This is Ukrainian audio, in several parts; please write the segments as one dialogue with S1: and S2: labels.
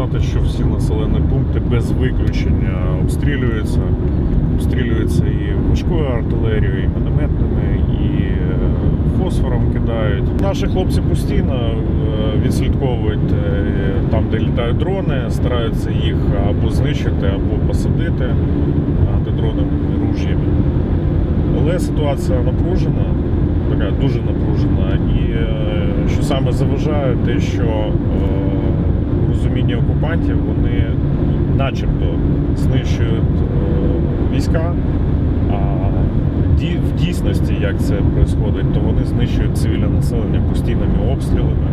S1: сказати, що всі населені пункти без виключення обстрілюються. Обстрілюються і важкою артилерією, і мінометними, і е, фосфором кидають. Наші хлопці постійно е, відслідковують е, там, де літають дрони, стараються їх або знищити, або посадити антидроновими ружьями. Але ситуація напружена, така дуже напружена. І що саме заважає, те, що окупантів вони начебто знищують е, війська, а в дійсності, як це відбувається, то вони знищують цивільне населення постійними обстрілами.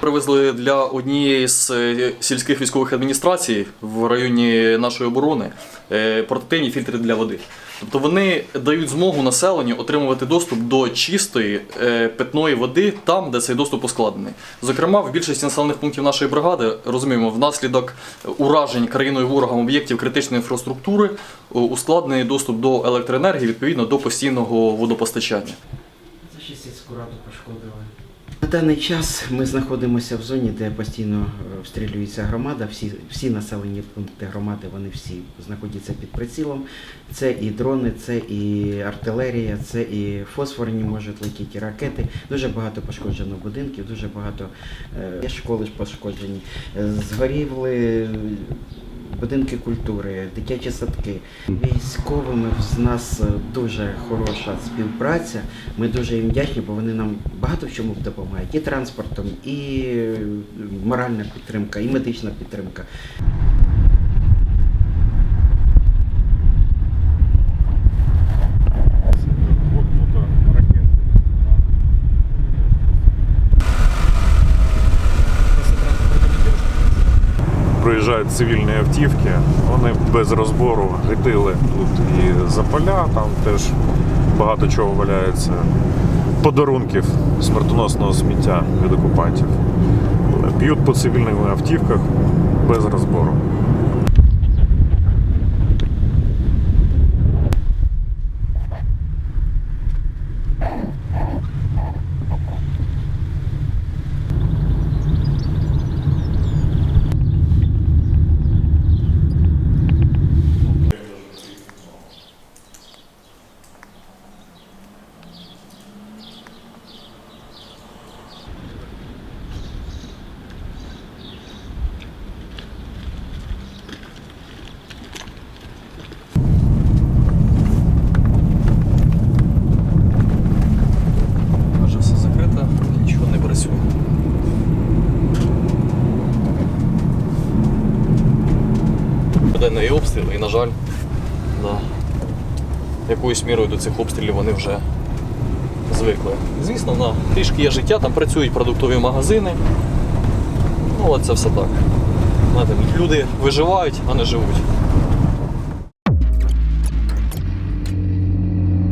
S2: Привезли для однієї з е, сільських військових адміністрацій в районі нашої оборони е, портативні фільтри для води. Тобто вони дають змогу населенню отримувати доступ до чистої е, питної води там, де цей доступ ускладнений. Зокрема, в більшості населених пунктів нашої бригади розуміємо, внаслідок уражень країною ворогом об'єктів критичної інфраструктури ускладнений доступ до електроенергії відповідно до постійного водопостачання.
S3: Це ще сільську раду пошкодили. На даний час ми знаходимося в зоні, де постійно е, обстрілюється громада. Всі, всі населені пункти громади вони всі знаходяться під прицілом. Це і дрони, це і артилерія, це і фосфорні можуть летіти, ракети. Дуже багато пошкоджено будинків, дуже багато е, школи пошкоджені. Е, Згоріли будинки культури, дитячі садки. Військовими з нас е, дуже хороша співпраця. Ми дуже їм вдячні, бо вони нам багато в чому допомагають. І транспортом, і е, моральна підтримка, і медична підтримка.
S1: Проїжджають цивільні автівки, вони без розбору гатили тут і за поля, там теж багато чого валяється. Подарунків смертоносного сміття від окупантів. Б'ють по цивільних автівках без розбору.
S2: Вже все закрито, нічого не працює. Денний обстріл і, на жаль, да, якоюсь мірою до цих обстрілів вони вже звикли. Звісно, на трішки є життя, там працюють продуктові магазини. Ну, от це все так. Знаєте, люди виживають, а не живуть.